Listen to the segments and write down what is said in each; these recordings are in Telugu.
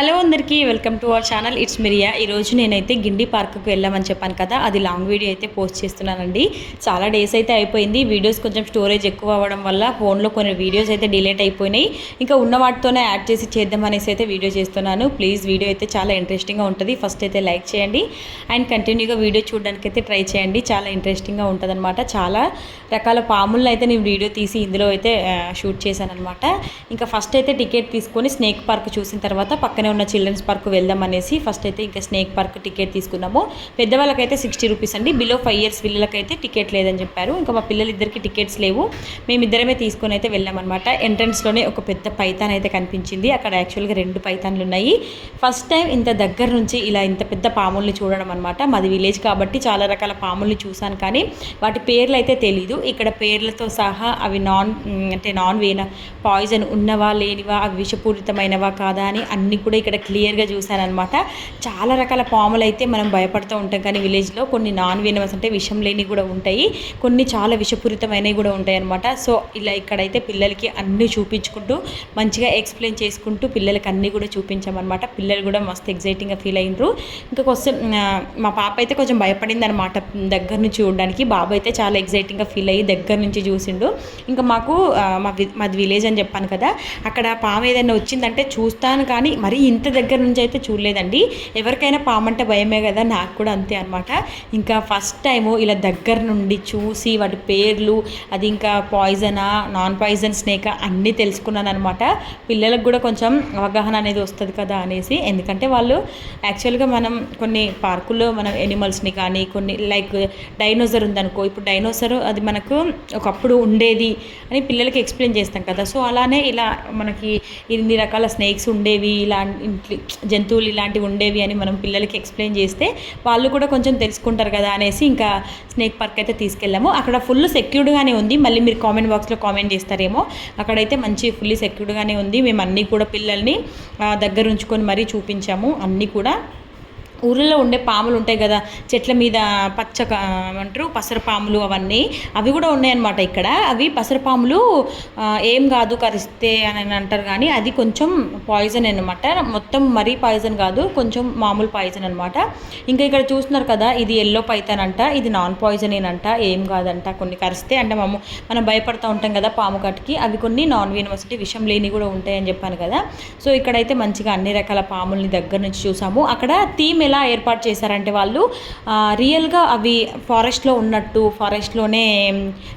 హలో అందరికీ welcome to our channel. It's Miriya. ఈరోజు నేనైతే గిండి పార్క్కి వెళ్ళామని చెప్పాను కదా అది లాంగ్ వీడియో అయితే పోస్ట్ చేస్తున్నానండి. చాలా డేస్ అయితే అయిపోయింది. వీడియోస్ కొంచెం స్టోరేజ్ ఎక్కువ అవ్వడం వల్ల ఫోన్లో కొన్ని వీడియోస్ అయితే డిలేట్ అయిపోయినాయి. ఇంకా ఉన్న వాటితోనే యాడ్ చేసి చేద్దాం అనేసి అయితే వీడియో చేస్తున్నాను. ప్లీజ్ వీడియో అయితే చాలా ఇంట్రెస్టింగ్గా ఉంటుంది. ఫస్ట్ అయితే లైక్ చేయండి. అండ్ కంటిన్యూగా వీడియో చూడడానికి అయితే ట్రై చేయండి. చాలా ఇంట్రెస్టింగ్గా ఉంటుంది అనమాట చాలా రకాల పాములను అయితే నేను వీడియో తీసి ఇందులో అయితే షూట్ చేశాను అనమాట ఇంకా ఫస్ట్ అయితే టికెట్ తీసుకొని స్నేక్ పార్క్ చూసిన తర్వాత పక్కనే ఉన్న చిల్డ్రన్స్ పార్క్ వెళ్దాం అనేసి ఫస్ట్ అయితే ఇంకా స్నేక్ పార్క్ టికెట్ తీసుకున్నాము. పెద్దవాళ్ళకైతే సిక్స్టీ రూపీస్ అండి. బిలో ఫైవ్ ఇయర్స్ పిల్లలకైతే టికెట్ లేదని చెప్పారు. ఇంకా మా పిల్లలిద్దరికి టికెట్స్ లేవు. మేమిద్దరమే తీసుకొని అయితే వెళ్ళామన్నమాట. ఎంట్రన్స్లోనే ఒక పెద్ద పైతాన్ అయితే కనిపించింది. అక్కడ యాక్చువల్గా రెండు పైతాన్లు ఉన్నాయి. ఫస్ట్ టైం ఇంత దగ్గర నుంచి ఇలా ఇంత పెద్ద పాముల్ని చూడడం అనమాట మాది విలేజ్ కాబట్టి చాలా రకాల పాముల్ని చూశాను కానీ వాటి పేర్లు అయితే తెలీదు. ఇక్కడ పేర్లతో సహా అవి నాన్ అంటే నాన్ వేన పాయిజన్ ఉన్నవా లేనివా అవి విషపూరితమైనవా కాదా అని అన్ని కూడా ఇక్కడ క్లియర్గా చూశానమాట చాలా రకాల పాములు అయితే మనం భయపడుతూ ఉంటాం. కానీ విలేజ్లో కొన్ని నాన్ వినమస్ అంటే విషం లేని కూడా ఉంటాయి. కొన్ని చాలా విషపూరితమైనవి కూడా ఉంటాయి అనమాట సో ఇలా ఇక్కడైతే పిల్లలకి అన్నీ చూపించుకుంటూ మంచిగా ఎక్స్ప్లెయిన్ చేసుకుంటూ పిల్లలకి అన్నీ కూడా చూపించామన్నమాట. పిల్లలు కూడా మస్తు ఎగ్జైటింగ్గా ఫీల్ అయినరు. ఇంకా కొంచెం మా పాప అయితే కొంచెం భయపడింది అనమాట దగ్గర నుంచి చూడడానికి. బాబు అయితే చాలా ఎగ్జైటింగ్గా ఫీల్ అయ్యి దగ్గర నుంచి చూసిండు. ఇంకా మాకు మా వి- మాది విలేజ్ అని చెప్పాను కదా. అక్కడ పాము ఏదైనా వచ్చిందంటే చూస్తాను కానీ మరీ ఇంత దగ్గర నుంచి అయితే చూడలేదండి. ఎవరికైనా పామంటే భయమే కదా నాకు కూడా అంతే అనమాట ఇంకా ఫస్ట్ టైము ఇలా దగ్గర నుండి చూసి వాటి పేర్లు అది ఇంకా పాయిజనా నాన్ పాయిజన్ స్నేక్ అన్నీ తెలుసుకున్నాను అనమాట పిల్లలకు కూడా కొంచెం అవగాహన అనేది వస్తుంది కదా అనేసి. ఎందుకంటే వాళ్ళు యాక్చువల్గా మనం కొన్ని పార్కుల్లో మనం ఎనిమల్స్ని కానీ కొన్ని లైక్ డైనోసర్ ఉందనుకో ఇప్పుడు డైనోసర్ అది మనకు ఒకప్పుడు ఉండేది అని పిల్లలకి ఎక్స్ప్లెయిన్ చేస్తాం కదా. సో అలానే ఇలా మనకి ఇన్ని రకాల స్నేక్స్ ఉండేవి ఇలా ఇంట్లో జంతువులు ఇలాంటివి ఉండేవి అని మనం పిల్లలకి ఎక్స్ప్లెయిన్ చేస్తే వాళ్ళు కూడా కొంచెం తెలుసుకుంటారు కదా అనేసి ఇంకా స్నేక్ పార్క్ అయితే తీసుకెళ్ళాము. అక్కడ ఫుల్ సెక్యూర్డ్గానే ఉంది. మళ్ళీ మీరు కామెంట్ బాక్స్లో కామెంట్ చేస్తారేమో. అక్కడైతే మంచి ఫుల్లీ సెక్యూర్డ్గానే ఉంది. మేము అన్నీ కూడా పిల్లల్ని దగ్గర ఉంచుకొని మరీ చూపించాము. అన్నీ కూడా ఊళ్ళో ఉండే పాములు ఉంటాయి కదా చెట్ల మీద పచ్చ అంటారు పసరపాములు పసర పాములు అవన్నీ అవి కూడా ఉన్నాయన్నమాట ఇక్కడ. అవి పసర పాములు ఏం కాదు కరిస్తే అని అంటారు కానీ అది కొంచెం పాయిజన్ అనమాట మొత్తం మరీ పాయిజన్ కాదు కొంచెం మామూలు పాయిజన్ అనమాట ఇంకా ఇక్కడ చూస్తున్నారు కదా ఇది ఎల్లో పైతాన్ అంట ఇది నాన్ పాయిజన్ ఏనంట ఏం కాదంట కొన్ని కరిస్తే అంటే మాము మనం భయపడుతూ ఉంటాం కదా పాము కట్టుకి అవి కొన్ని నాన్ యూనివర్సిటీ విషయం లేని కూడా ఉంటాయని చెప్పాను కదా. సో ఇక్కడైతే మంచిగా అన్ని రకాల పాముల్ని దగ్గర నుంచి చూసాము. అక్కడ థీమ్ ఎలా ఏర్పాటు చేశారంటే వాళ్ళు రియల్గా అవి ఫారెస్ట్లో ఉన్నట్టు ఫారెస్ట్లోనే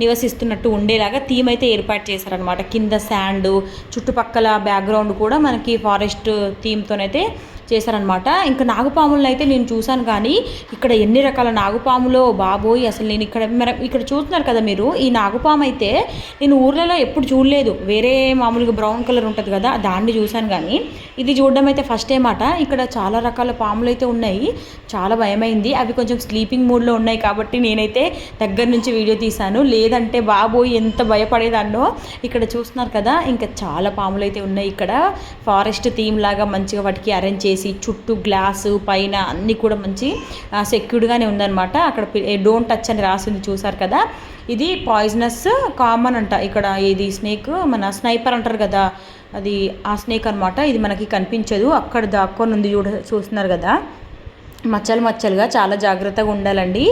నివసిస్తున్నట్టు ఉండేలాగా థీమ్ అయితే ఏర్పాటు చేశారనమాట కింద శాండ్ చుట్టుపక్కల బ్యాక్గ్రౌండ్ కూడా మనకి ఫారెస్ట్ థీమ్తోనైతే చేశారనమాట ఇంకా నాగుపాములను అయితే నేను చూశాను కానీ ఇక్కడ ఎన్ని రకాల నాగుపాములో బాబోయ్ అసలు నేను ఇక్కడ మరి ఇక్కడ చూస్తున్నారు కదా మీరు ఈ నాగుపాము అయితే నేను ఊర్లలో ఎప్పుడు చూడలేదు. వేరే మామూలుగా బ్రౌన్ కలర్ ఉంటుంది కదా దాన్ని చూశాను కానీ ఇది చూడడం అయితే ఫస్ట్ టైం అట. ఇక్కడ చాలా రకాల పాములు అయితే ఉన్నాయి. చాలా భయమైంది. అవి కొంచెం స్లీపింగ్ మూడ్లో ఉన్నాయి కాబట్టి నేనైతే దగ్గర నుంచి వీడియో తీశాను. లేదంటే బాబోయ్ ఎంత భయపడేదాన్నో ఇక్కడ చూస్తున్నారు కదా. ఇంకా చాలా పాములు అయితే ఉన్నాయి ఇక్కడ. ఫారెస్ట్ థీమ్ లాగా మంచిగా వాటికి అరేంజ్ చేసి చుట్టూ గ్లాసు పైన అన్నీ కూడా మంచి సెక్యూర్డ్గానే ఉందన్నమాట. అక్కడ డోంట్ టచ్ అని రాసింది చూసారు కదా? ఇది పాయిజనస్ కామన్ అంట. ఇక్కడ ఇది స్నేక్ మన స్నైపర్ అంటారు కదా? అది ఆ స్నేక్ అనమాట ఇది మనకి కనిపించదు. అక్కడ దాక్కొని ఉంది చూడ చూస్తున్నారు కదా? మచ్చలు మచ్చలుగా చాలా జాగ్రత్తగా ఉండాలండి.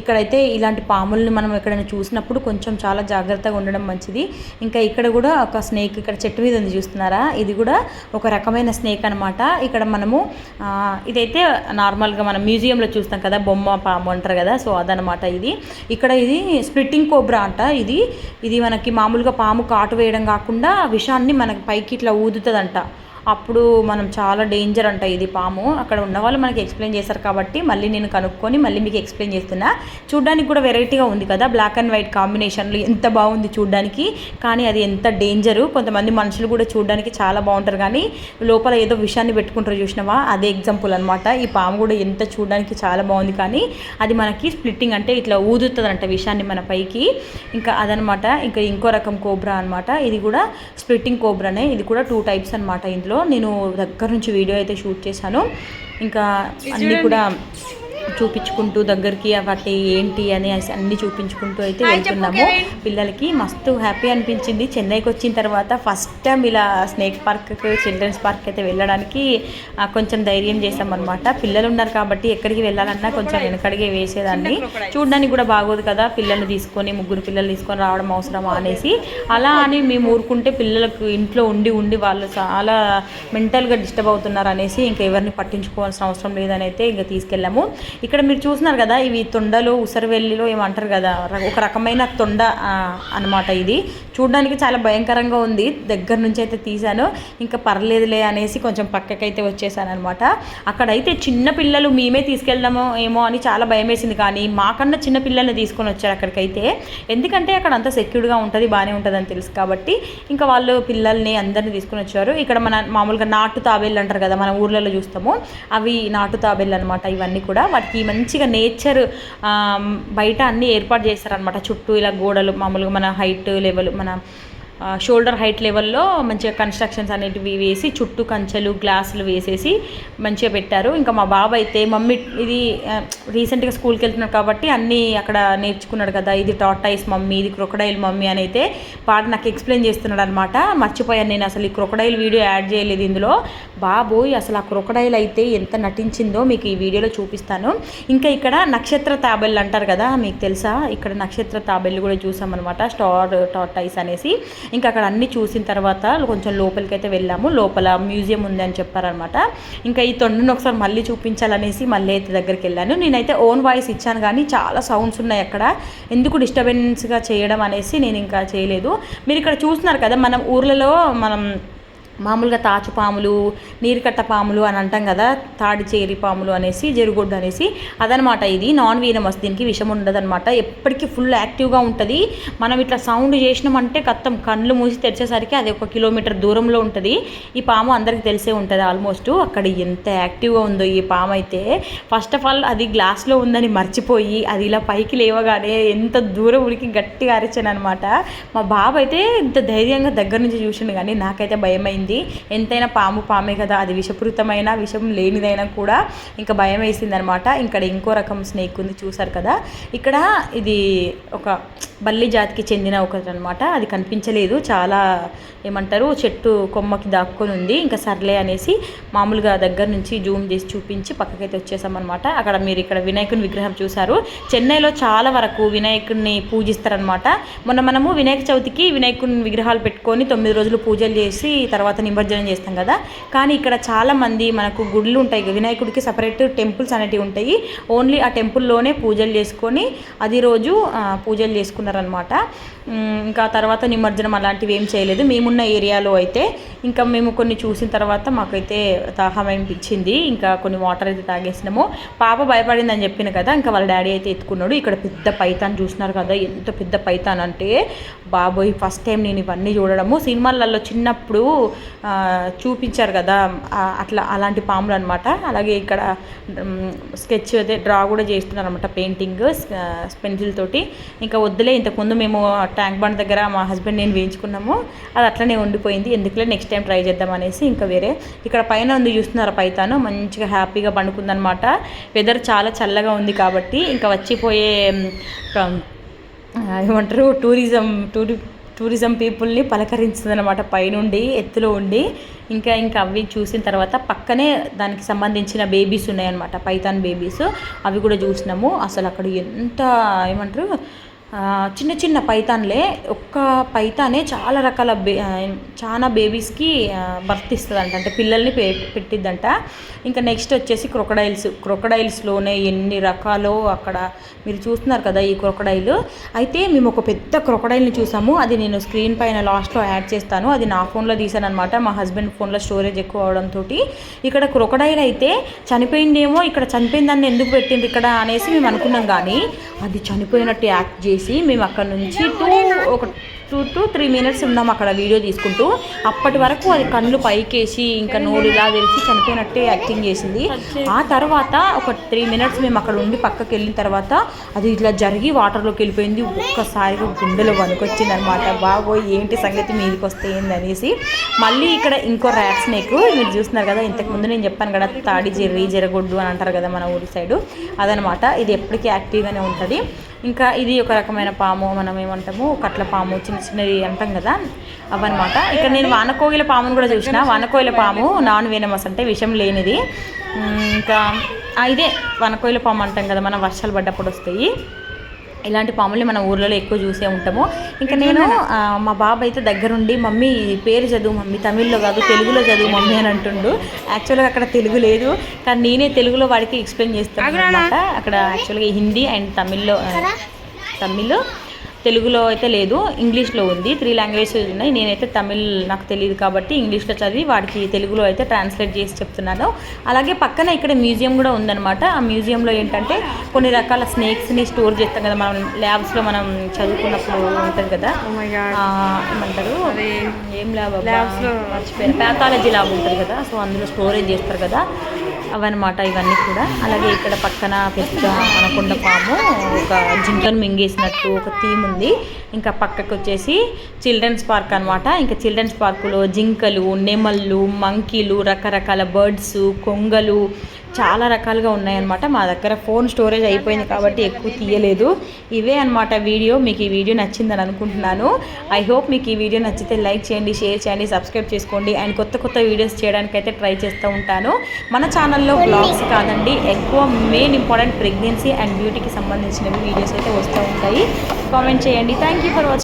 ఇక్కడైతే ఇలాంటి పాముల్ని మనం ఎక్కడైనా చూసినప్పుడు కొంచెం చాలా జాగ్రత్తగా ఉండడం మంచిది. ఇంకా ఇక్కడ కూడా ఒక స్నేక్ ఇక్కడ చెట్టు మీద ఉంది చూస్తున్నారా? ఇది కూడా ఒక రకమైన స్నేక్ అనమాట ఇక్కడ మనము ఇదైతే నార్మల్గా మనం మ్యూజియంలో చూస్తాం కదా బొమ్మ పాము అంటారు కదా సో అదనమాట ఇది. ఇక్కడ ఇది స్ప్లిట్టింగ్ కోబ్రా అంట ఇది. ఇది మనకి మామూలుగా పాము కాటు వేయడం కాకుండా విషాన్ని మనకి పైకి ఇట్లా ఊదుతుందంట. అప్పుడు మనం చాలా డేంజర్ అంట ఇది పాము. అక్కడ ఉన్న వాళ్ళు మనకి ఎక్స్ప్లెయిన్ చేశారు కాబట్టి మళ్ళీ నేను కనుక్కొని మళ్ళీ మీకు ఎక్స్ప్లెయిన్ చేస్తున్నా. చూడ్డానికి కూడా వెరైటీగా ఉంది కదా బ్లాక్ అండ్ వైట్ కాంబినేషన్లో ఎంత బాగుంది చూడ్డానికి. కానీ అది ఎంత డేంజరు కొంతమంది మనుషులు కూడా చూడడానికి చాలా బాగుంటారు కానీ లోపల ఏదో విషయాన్ని పెట్టుకుంటారు చూసినావా? అదే ఎగ్జాంపుల్ అనమాట ఈ పాము కూడా ఎంత చూడడానికి చాలా బాగుంది కానీ అది మనకి స్ప్లిట్టింగ్ అంటే ఇట్లా ఊదుతుందంట విషయాన్ని మన పైకి. ఇంకా అదనమాట ఇంకా ఇంకో రకం కోబ్రా అనమాట ఇది కూడా స్ప్లిట్టింగ్ కోబ్రానే ఇది కూడా టూ టైప్స్ అనమాట ఇందులో. నేను దగ్గర నుంచి వీడియో అయితే షూట్ చేశాను. ఇంకా అన్నీ కూడా చూపించుకుంటూ దగ్గరికి వాటి ఏంటి అని అన్ని చూపించుకుంటూ అయితే వెళ్తున్నాము. పిల్లలకి మస్తు హ్యాపీ అనిపించింది. చెన్నైకి వచ్చిన తర్వాత ఫస్ట్ టైం ఇలా స్నేక్ పార్క్కి చిల్డ్రన్స్ పార్క్ అయితే వెళ్ళడానికి కొంచెం ధైర్యం చేసామన్నమాట పిల్లలు ఉన్నారు కాబట్టి ఎక్కడికి వెళ్ళాలన్నా కొంచెం వెనకడిగే వేసేదాన్ని. చూడడానికి కూడా బాగోదు కదా పిల్లల్ని తీసుకొని ముగ్గురు పిల్లలు తీసుకొని రావడం అవసరమా అనేసి. అలా అని మేము ఊరుకుంటే పిల్లలకు ఇంట్లో ఉండి ఉండి వాళ్ళు చాలా మెంటల్గా డిస్టర్బ్ అవుతున్నారు అనేసి ఇంకా ఎవరిని పట్టించుకోవాల్సిన అవసరం లేదని అయితే ఇంకా తీసుకెళ్ళాము. ఇక్కడ మీరు చూస్తున్నారు కదా ఇవి తొండలు ఉసరవెల్లిలో ఏమంటారు కదా ఒక రకమైన తొండ అనమాట ఇది. చూడడానికి చాలా భయంకరంగా ఉంది. దగ్గర నుంచి అయితే తీశాను. ఇంకా పర్లేదులే అనేసి కొంచెం పక్కకైతే వచ్చేసాను అనమాట అక్కడైతే చిన్న పిల్లలు మేమే తీసుకెళ్దామో ఏమో అని చాలా భయం వేసింది. కానీ మాకన్నా చిన్న పిల్లల్ని తీసుకొని వచ్చారు అక్కడికైతే. ఎందుకంటే అక్కడ అంత సెక్యూర్డ్గా ఉంటుంది బాగానే ఉంటుంది అని తెలుసు కాబట్టి ఇంకా వాళ్ళు పిల్లల్ని అందరిని తీసుకొని వచ్చారు. ఇక్కడ మన మామూలుగా నాటు తాబేళ్ళు అంటారు కదా మన ఊర్లలో చూస్తాము. అవి నాటు తాబేళ్ళు అనమాట ఇవన్నీ కూడా. వాటికి మంచిగా నేచర్ బయట అన్నీ ఏర్పాటు చేస్తారనమాట చుట్టూ ఇలా గోడలు మామూలుగా మన హైట్ లెవెల్ మన షోల్డర్ హైట్ లెవెల్లో మంచిగా కన్స్ట్రక్షన్స్ అనేటివి వేసి చుట్టూ కంచెలు గ్లాసులు వేసేసి మంచిగా పెట్టారు. ఇంకా మా బాబు అయితే మమ్మీ ఇది రీసెంట్గా స్కూల్కి వెళ్తున్నాడు కాబట్టి అన్నీ అక్కడ నేర్చుకున్నాడు కదా ఇది టాటాయిస్ మమ్మీ ఇది క్రొకడైల్ మమ్మీ అని అయితే వాడు నాకు ఎక్స్ప్లెయిన్ చేస్తున్నాడు అనమాట మర్చిపోయాను నేను అసలు ఈ క్రొకడైల్ వీడియో యాడ్ చేయలేదు ఇందులో. బాబోయ్ అసలు ఆ క్రొకడైల్ అయితే ఎంత నటించిందో మీకు ఈ వీడియోలో చూపిస్తాను. ఇంకా ఇక్కడ నక్షత్ర తాబెళ్ళు అంటారు కదా మీకు తెలుసా? ఇక్కడ నక్షత్ర తాబెళ్ళు కూడా చూసామన్నమాట స్టార్ టాటాయిస్ అనేసి. ఇంకా అక్కడ అన్ని చూసిన తర్వాత కొంచెం లోపలికి అయితే వెళ్ళాము. లోపల మ్యూజియం ఉంది అని చెప్పారనమాట ఇంకా ఈ తొండను ఒకసారి మళ్ళీ చూపించాలనేసి మళ్ళీ అయితే దగ్గరికి వెళ్ళాను. నేనైతే ఓన్ వాయిస్ ఇచ్చాను కానీ చాలా సౌండ్స్ ఉన్నాయి అక్కడ. ఎందుకు డిస్టర్బెన్స్గా చేయడం అనేసి నేను ఇంకా చేయలేదు. మీరు ఇక్కడ చూస్తున్నారు కదా మనం ఊర్లలో మనం మామూలుగా తాచు పాములు నీరుకట్ట పాములు అని అంటాం కదా తాడి చేరి పాములు అనేసి జరుగుడ్డు అనేసి అదనమాట ఇది. నాన్ వీనమస్ దీనికి విషం ఉండదనమాట. ఎప్పటికీ ఫుల్ యాక్టివ్గా ఉంటుంది. మనం ఇట్లా సౌండ్ చేసినామంటే కత్తం కళ్ళు మూసి తెరిచేసరికి అది ఒక కిలోమీటర్ దూరంలో ఉంటుంది. ఈ పాము అందరికీ తెలిసే ఉంటుంది ఆల్మోస్ట్ అక్కడ ఎంత యాక్టివ్గా ఉందో ఈ పాము అయితే ఫస్ట్ ఆఫ్ ఆల్ అది గ్లాస్లో ఉందని మర్చిపోయి అది ఇలా పైకి లేవగానే ఎంత దూరం ఉడికి గట్టిగా అరిచాను అనమాట మా బాబు అయితే ఇంత ధైర్యంగా దగ్గర నుంచి చూసిండు కానీ నాకైతే భయమైంది. ఎంతైనా పాము పామే కదా అది విషపూరితమైన విషం లేనిదైనా కూడా ఇంకా భయం వేసింది అనమాట ఇక్కడ ఇంకో రకం స్నేక్ ఉంది చూసారు కదా. ఇక్కడ ఇది ఒక బల్లి జాతికి చెందిన ఒకటి అనమాట అది కనిపించలేదు. చాలా ఏమంటారు చెట్టు కొమ్మకి దాక్కొని ఉంది. ఇంకా సర్లే అనేసి మామూలుగా దగ్గర నుంచి జూమ్ చేసి చూపించి పక్కకైతే వచ్చేసామన్నమాట అక్కడ మీరు ఇక్కడ వినాయకుని విగ్రహం చూసారు. చెన్నైలో చాలా వరకు వినాయకుడిని పూజిస్తారనమాట. మొన్న మనము వినాయక చవితికి వినాయకుని విగ్రహాలు పెట్టుకొని తొమ్మిది రోజులు పూజలు చేసి తర్వాత నిమజ్జనం చేస్తాం కదా. కానీ ఇక్కడ చాలామంది మనకు గుళ్ళు ఉంటాయి వినాయకుడికి సపరేట్ టెంపుల్స్ అనేటివి ఉంటాయి. ఓన్లీ ఆ టెంపుల్లోనే పూజలు చేసుకొని అది రోజు పూజలు చేసుకున్నారనమాట ఇంకా తర్వాత నిమజ్జనం అలాంటివి ఏం చేయలేదు. మేమున్న ఏరియాలో అయితే ఇంకా మేము కొన్ని చూసిన తర్వాత మాకైతే దాహం అనిపించింది. ఇంకా కొన్ని వాటర్ అయితే తాగేసినాము. పాప భయపడిందని చెప్పిన కదా ఇంకా వాళ్ళ డాడీ అయితే ఎత్తుకున్నాడు. ఇక్కడ పెద్ద పైతాన్ చూసినారు కదా ఎంత పెద్ద పైతాన్ అంటే బాబోయ్ ఫస్ట్ టైం నేను ఇవన్నీ చూడడము. సినిమాలలో చిన్నప్పుడు చూపించారు కదా అట్లా అలాంటి పాములు అనమాట అలాగే ఇక్కడ స్కెచ్ అయితే డ్రా కూడా చేస్తున్నారు అనమాట పెయింటింగ్ పెన్సిల్ తోటి. ఇంకా వద్దులే ఇంతకుముందు మేము ట్యాంక్ బండ్ దగ్గర మా హస్బెండ్ నేను వేయించుకున్నాము. అది అట్లనే ఉండిపోయింది. ఎందుకులే నెక్స్ట్ టైం ట్రై చేద్దాం అనేసి ఇంకా వేరే. ఇక్కడ పైన ఉంది చూస్తున్నారు పైతాను. మంచిగా హ్యాపీగా పండుకుందనమాట వెదర్ చాలా చల్లగా ఉంది కాబట్టి ఇంకా వచ్చిపోయే ఏమంటారు టూరిజం టూరి టూరిజం పీపుల్ని పలకరించింది అనమాట పైనుండి ఎత్తులో ఉండి. ఇంకా ఇంకా అవి చూసిన తర్వాత పక్కనే దానికి సంబంధించిన బేబీస్ ఉన్నాయన్నమాట. Python babies. అవి కూడా చూసినాము. అసలు అక్కడ ఎంత ఏమంటారు? చిన్న చిన్న పైతాన్లే. ఒక్క పైతానే చాలా రకాల బే చాలా బేబీస్కి బర్త్ ఇస్తుందంట. అంటే పిల్లల్ని పె పెట్టిద్దంట. ఇంకా నెక్స్ట్ వచ్చేసి క్రొకడైల్స్. క్రొకడైల్స్లోనే ఎన్ని రకాలో అక్కడ మీరు చూస్తున్నారు కదా ఈ క్రొకడైల్. అయితే మేము ఒక పెద్ద క్రొకడైల్ని చూసాము. అది నేను స్క్రీన్ పైన లాస్ట్లో యాడ్ చేస్తాను. అది నా ఫోన్లో తీసాను అనమాట మా హస్బెండ్ ఫోన్లో స్టోరేజ్ ఎక్కువ అవడంతో ఇక్కడ క్రొకడైల్ అయితే చనిపోయిందేమో ఇక్కడ చనిపోయిందని ఎందుకు పెట్టింది ఇక్కడ అనేసి మేము అనుకున్నాం కానీ అది చనిపోయినట్టు యాక్ట్ చేసి మేము అక్కడ నుంచి టూ ఒక టూ టు త్రీ మినిట్స్ ఉన్నాం అక్కడ వీడియో తీసుకుంటూ. అప్పటి వరకు అది కళ్ళు పైకేసి ఇంకా నోరు ఇలా తెలిసి చనిపోయినట్టే యాక్టింగ్ చేసింది. ఆ తర్వాత ఒక త్రీ మినిట్స్ మేము అక్కడ ఉండి పక్కకి వెళ్ళిన తర్వాత అది ఇట్లా జరిగి వాటర్లోకి వెళ్ళిపోయింది. ఒక్కసారిగా గుండెలో వణుకొచ్చింది అనమాట బాబోయ్ ఏంటి సంగతి మీదకి వస్తే ఏంది అనేసి మళ్ళీ ఇక్కడ ఇంకో ర్యాట్ స్నేక్ మీరు చూస్తున్నారు కదా ఇంతకుముందు నేను చెప్పాను కదా తాడి జెర్రి జరగొడ్డు అని అంటారు కదా మన ఊరి సైడు. అదనమాట. ఇది ఎప్పటికీ యాక్టివ్గానే ఉంటుంది. ఇంకా ఇది ఒక రకమైన పాము మనం ఏమంటాము కట్ల పాము చిన్న చిన్నది అంటాం కదా అవన్నమాట. ఇక్కడ నేను వానకోగిల పామును కూడా చూసిన. వానకోయిల పాము నాన్ వేనమస్ అంటే విషం లేనిది. ఇంకా ఇదే వనకోయిల పాము అంటాం కదా మనం వర్షాలు పడ్డప్పుడు వస్తాయి. ఇలాంటి పాముల్ని మన ఊర్లలో ఎక్కువ చూసే ఉంటాము. ఇంకా నేను మా బాబు అయితే దగ్గరుండి మమ్మీ పేరు చదువు మమ్మీ తమిళ్ళో కాదు తెలుగులో చదువు మమ్మీ అని అంటుండు. యాక్చువల్గా అక్కడ తెలుగు లేదు కానీ నేనే తెలుగులో వాడికి ఎక్స్ప్లెయిన్ చేస్తాను అనమాట అక్కడ యాక్చువల్గా హిందీ అండ్ తమిళ్ళో తమిళ్ తెలుగులో అయితే లేదు ఇంగ్లీష్లో ఉంది. త్రీ లాంగ్వేజెస్ ఉన్నాయి. నేనైతే తమిళ్ నాకు తెలియదు కాబట్టి ఇంగ్లీష్లో చదివి వాడికి తెలుగులో అయితే ట్రాన్స్లేట్ చేసి చెప్తున్నాను. అలాగే పక్కన ఇక్కడ మ్యూజియం కూడా ఉందన్నమాట. ఆ మ్యూజియంలో ఏంటంటే కొన్ని రకాల స్నేక్స్ని స్టోర్ చేస్తాం కదా. మనం ల్యాబ్స్లో మనం చదువుకున్నప్పుడు ఉంటుంది కదా. ఆ, ఏమంటారు? ఏం ల్యాబ్ మర్చిపోయాను. ప్యాథాలజీ ల్యాబ్ ఉంటుంది కదా. సో అందులో స్టోరేజ్ చేస్తారు కదా. అవన్నమాట ఇవన్నీ కూడా. అలాగే ఇక్కడ పక్కన పెద్ద అనకొండ పాము ఒక జింకను మింగేసినట్టు ఒక థీమ్ ఉంది. ఇంకా పక్కకు వచ్చేసి చిల్డ్రన్స్ పార్క్ అనమాట ఇంకా చిల్డ్రన్స్ పార్కులో జింకలు నెమళ్ళు మంకీలు రకరకాల బర్డ్స్ కొంగలు చాలా రకాలుగా ఉన్నాయన్నమాట. మా దగ్గర ఫోన్ స్టోరేజ్ అయిపోయింది కాబట్టి ఎక్కువ తీయలేదు. ఇవే అన్నమాట వీడియో. మీకు ఈ వీడియో నచ్చిందని అనుకుంటున్నాను. ఐ హోప్ మీకు ఈ వీడియో నచ్చితే లైక్ చేయండి షేర్ చేయండి సబ్స్క్రైబ్ చేసుకోండి. అండ్ కొత్త కొత్త వీడియోస్ చేయడానికి అయితే ట్రై చేస్తూ ఉంటాను. మన ఛానల్లో బ్లాగ్స్ కాదండి ఎక్కువ మెయిన్ ఇంపార్టెంట్ ప్రెగ్నెన్సీ అండ్ బ్యూటీకి సంబంధించినవి వీడియోస్ అయితే వస్తూ ఉంటాయి. కామెంట్ చేయండి. Thank you for watching